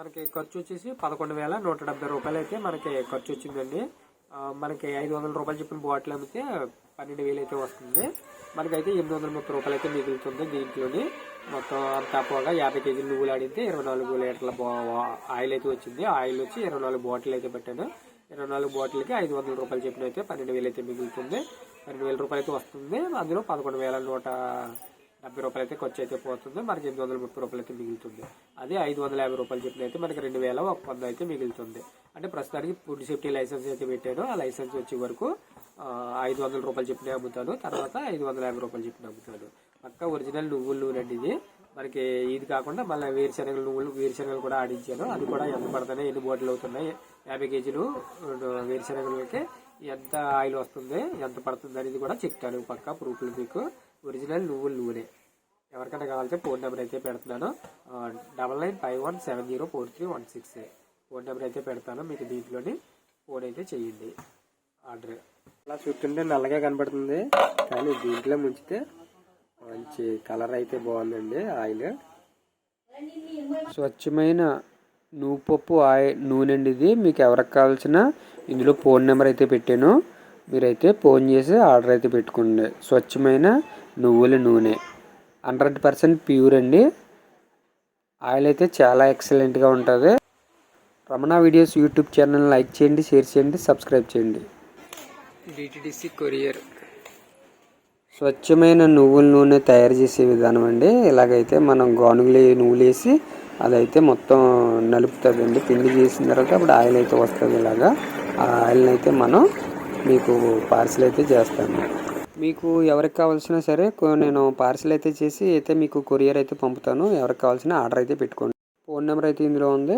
మనకి ఖర్చు వచ్చేసి పదకొండు వేల నూట డెబ్బై రూపాయలు అయితే మనకి ఖర్చు వచ్చిందండి. మనకి ఐదు వందల రూపాయలు చెప్పిన బాటిల్ అమ్మితే పన్నెండు వేలు అయితే వస్తుంది. మనకైతే ఎనిమిది వందల ముప్పై రూపాయలు అయితే మిగులుతుంది దీంట్లోని. మొత్తం అంతా పోగా యాభై కేజీలు నువ్వులు ఆడితే ఇరవై నాలుగు లీటర్ల బా- ఆయిల్ అయితే వచ్చింది. ఆయిల్ వచ్చి ఇరవై నాలుగు బాటిల్ అయితే పెట్టాను. ఇరవై నాలుగు బాటిల్కి ఐదు వందల రూపాయలు చెప్పిన అయితే పన్నెండు వేలు అయితే మిగులుతుంది. పన్నెండు వేల రూపాయలు అయితే వస్తుంది. అందులో పదకొండు వేల నూట డెబ్బై రూపాయలు అయితే ఖర్చు అయితే పోతుంది. మనకి ఎనిమిది వందల ముప్పై రూపాయలు అయితే మిగులుతుంది. అదే ఐదు వందల యాభై రూపాయలు చెప్పిన అయితే మనకి రెండు వేల ఒక వంద అయితే మిగులుతుంది. అంటే ప్రస్తుతానికి ఫుడ్ సేఫ్టీ లైసెన్స్ అయితే పెట్టాను ఆ లైసెన్స్ వచ్చే వరకు ఐదు వందల రూపాయలు చెప్పిన అమ్ముతాను తర్వాత ఐదు వందల యాభై రూపాయలు చెప్పిన అమ్ముతాను పక్క ఒరిజినల్ నువ్వుల నూనె అండి ఇది. మనకి ఇది కాకుండా మళ్ళీ వేరుశనగలు నువ్వులు వేరుశనగలు కూడా ఆడించాను అది కూడా ఎంత పడుతున్నాయి ఎన్ని బాటిల్ అవుతున్నాయి? యాభై కేజీలు వేరుశనగలకి ఎంత ఆయిల్ వస్తుంది ఎంత పడుతుంది అనేది కూడా చెప్తాను. పక్క ప్రూఫ్లు మీకు. ఒరిజినల్ నువ్వుల నూనె. ఎవరికైనా కావాలంటే ఫోన్ నెంబర్ అయితే పెడుతున్నాను. Double nine five one seven zero four three one six phone number అయితే పెడతాను. మీకు దీంట్లోని ఫోన్ అయితే చేయండి. ఆర్డర్. అలా చూస్తుంటే నల్లగా కనబడుతుంది. కానీ దీంట్లో ముంచితే మంచి కలర్ అయితే బాగుందండి ఆయిల్. స్వచ్ఛమైన నువ్వుపప్పు ఆయిల్ నూనె అండి ఇది. మీకు ఎవరికి కావాల్సిన ఇందులో ఫోన్ నెంబర్ అయితే పెట్టాను. మీరైతే ఫోన్ చేసి ఆర్డర్ అయితే పెట్టుకోండి. స్వచ్ఛమైన నువ్వుల నూనె. హండ్రెడ్ పర్సెంట్ ప్యూర్ అండి. ఆయిల్ అయితే చాలా ఎక్సలెంట్గా ఉంటుంది. Ramana videos YouTube channel like చేయండి షేర్ చేయండి సబ్స్క్రైబ్ చేయండి. DTDC courier. స్వచ్ఛమైన నువ్వుల నూనె తయారు చేసే విధానం అండి. ఇలాగైతే మనం గానుగులు నువ్వులు వేసి అదైతే మొత్తం నలుపుతుందండి. పిండి చేసిన తర్వాత అప్పుడు ఆయిల్ అయితే వస్తుంది ఇలాగా. ఆ ఆయిల్ని అయితే మనం మీకు పార్సిల్ అయితే చేస్తాను. మీకు ఎవరికి కావాల్సినా సరే నేను పార్సిల్ అయితే చేసి అయితే మీకు కొరియర్ అయితే పంపుతాను. ఎవరికి కావాల్సిన ఆర్డర్ అయితే పెట్టుకోండి. ఫోన్ నెంబర్ అయితే ఇందులో ఉంది.